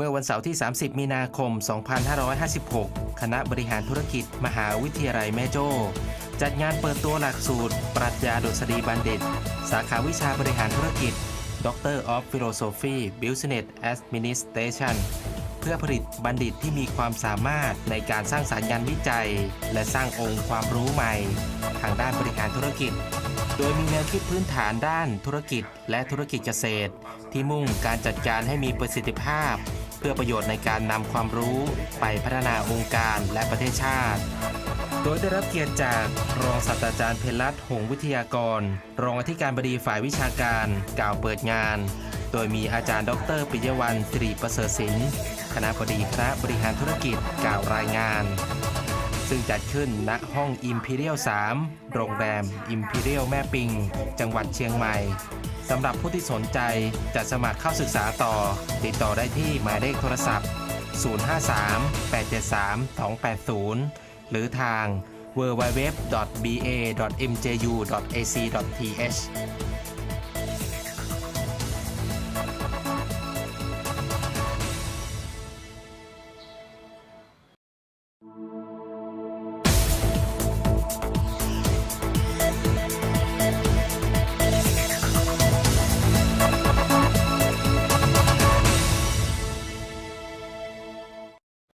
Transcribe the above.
มื่อวันเสาร์ที่ 30 มีนาคม 2556 คณะบริหารธุรกิจ มหาวิทยาลัยแม่โจ้จัดงานเปิดตัวหลักสูตร ปรัชญาดุษฎีบัณฑิต สาขาวิชาบริหารธุรกิจ Doctor of Philosophy Business Administration เพื่อผลิตบัณฑิตที่มีความสามารถในการสร้างสารรค์งานวิจัย และสร้างองค์ความรู้ใหม่ ทางด้านบริหารธุรกิจ โดยมีแนวคิดพื้นฐานด้านธุรกิจ และธุรกิจเกษตร ที่มุ่งการจัดการให้มีประสิทธิภาพ เพื่อประโยชน์ในการนำความรู้ไปพัฒนาองค์การและประเทศชาติ โดยได้รับเกียรติจากรองศาสตราจารย์เพลรัตหงวิทยากร รองอธิการบดีฝ่ายวิชาการกล่าวเปิดงาน โดยมีอาจารย์ ดรปิยวันสิริประเสริฐศิลป์คณะบดีคณะบริหารธุรกิจกล่าวรายงาน ซึ่งจัดขึ้นณห้อง Imperial 3 โรงแรม Imperial แม่ปิง จังหวัดเชียงใหม่ สำหรับผู้ที่สนใจจะสมัครเข้าศึกษาต่อ ติดต่อได้ที่หมายเลขโทรศัพท์ 053-873-280 หรือทาง www.ba.mju.ac.th